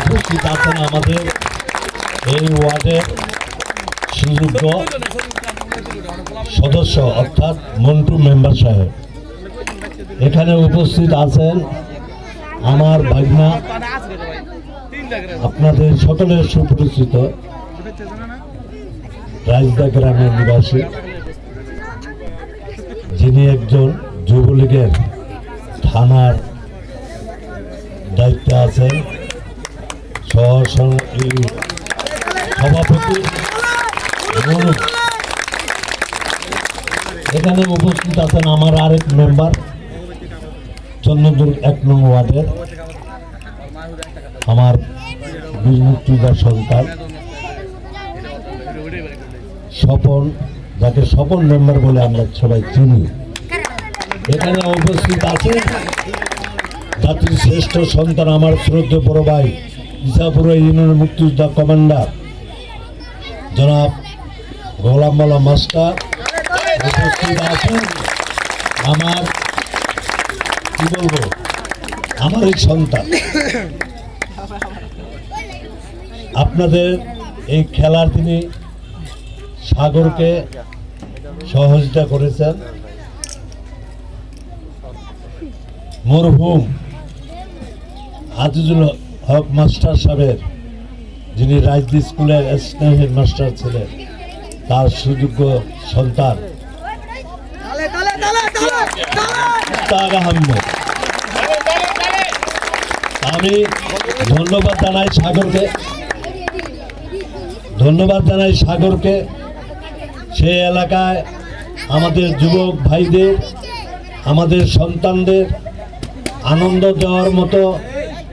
উপস্থিত আছেন আমাদের এই ওয়ার্ডের সুযোগ্য সদস্য অর্থাৎ মন্টু মেম্বার সাহেব। এখানে উপস্থিত আছেন আমার ভাগনা আপনাদের সকলের সুপরিচিত রাজদা গ্রামের নিবাসী, যিনি একজন যুবলীগের থানার দায়িত্বে আছেন। সভাপতি এখানে উপস্থিত আছেন আমার আরেক মেম্বার চন্দ্রদুর্গ এক নং ওয়ার্ডের আমার বীর মুক্তিদার সন্তান স্বপন যাকে স্বপন মেম্বার বলে আমরা সবাই চিনি। এখানে উপস্থিত আছে জাতির শ্রেষ্ঠ সন্তান আমার শ্রদ্ধ বড় ভাই ইসাপুর ইউনিয়নের মুক্তিযোদ্ধা কমান্ডার জনাব গোলাম মালা মাস্টার উপস্থিত আছেন। আমার, কি বলব? আমার এই সন্তান। আপনাদের এই খেলার তিনি সাগরকে সহযোগিতা করেছেন। মরহুম আজিজুল হক মাস্টার সাহেবের যিনি রাজদি স্কুলের অ্যাসিস্ট্যান্ট হেডমাস্টার ছিলেন তার সুযোগ্য সন্তান। তার আহমেদ আমি ধন্যবাদ জানাই সাগরকে। ধন্যবাদ জানাই সাগরকে। সে এলাকায় আমাদের যুবক ভাইদের আমাদের সন্তানদের আনন্দ দেওয়ার মতো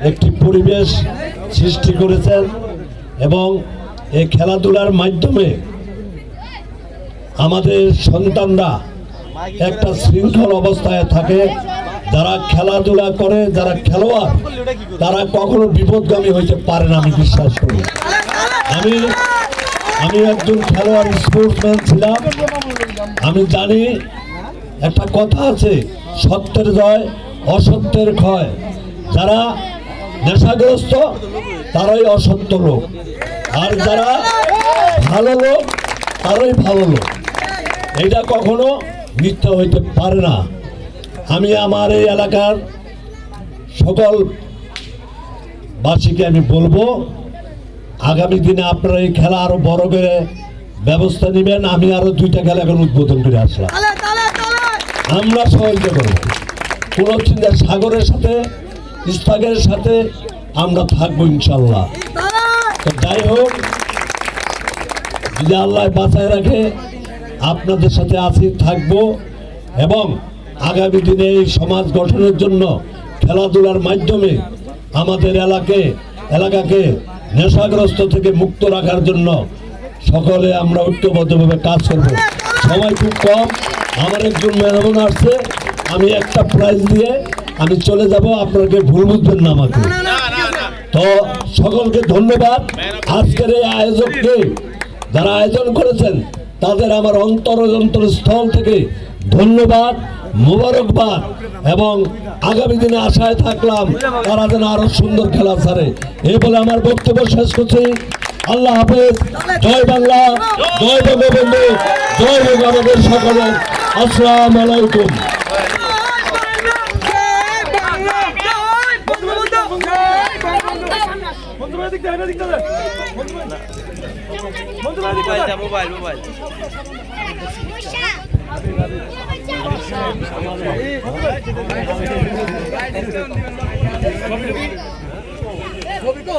একটি পরিবেশ সৃষ্টি করেছেন এবং এই খেলাধুলার মাধ্যমে আমাদের সন্তানরা একটা শৃঙ্খল অবস্থায় থাকে। যারা খেলাধুলা করে, যারা খেলোয়াড়, তারা কখনো বিপদগামী হইতে পারে না, আমি বিশ্বাস করি। আমি আমি একজন খেলোয়াড় স্পোর্টসম্যান ছিলাম। আমি জানি একটা কথা আছে, সত্যের জয় অসত্যের ক্ষয়। যারা নেশাগ্রস্ত তারাই অসত্য লোক। আর যারা ভালো লোক তারাই ভালো লোক। এটা কখনো মিথ্যা হইতে পারে না। আমি আমার এই এলাকার সকল বাসীকে আমি বলব আগামী দিনে আপনারা এই খেলা আরও বড় করে ব্যবস্থা নেবেন আমি আরও দুইটা খেলা এখন উদ্বোধন করে আসলাম। আমরা সহযোগিতা করব কোনো চিন্তা সাগরের সাথে ইস্তাগের সাথে আমরা থাকব ইনশাল্লাহ তো যাই হোক, যদি আল্লাহ বাঁচায় রাখে, আপনাদের সাথে আছি, থাকব এবং আগামী দিনে এই সমাজ গঠনের জন্য খেলাধুলার মাধ্যমে আমাদের এলাকে, এলাকাকে নেশাগ্রস্ত থেকে মুক্ত রাখার জন্য সকলে আমরা ঐক্যবদ্ধভাবে কাজ করব। সময় খুব কম, আমার একজন মেহমান আসছে, আমি একটা প্রাইজ দিয়ে আমি চলে যাব আপনাকে ভুল বুঝবেন না আমাকে। তো সকলকে ধন্যবাদ। আজকের এই আয়োজককে যারা আয়োজন করেছেন তাদের আমার অন্তর অন্তর স্থল থেকে ধন্যবাদ মোবারকবাদ এবং আগামী দিনে আশায় থাকলাম তারা যেন আরও সুন্দর খেলা ছাড়ে। এই বলে আমার বক্তব্য শেষ করছি। আল্লাহ হাফেজ। জয় বাংলা। জয় বঙ্গবন্ধু। জয় হোক আমাদের সকলের আসসালাম আলাইকুম। মোবাইল মোবাইল মোবাইল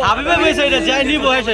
হাবিবে ভাই সাইডে যাই নিব হয়েছে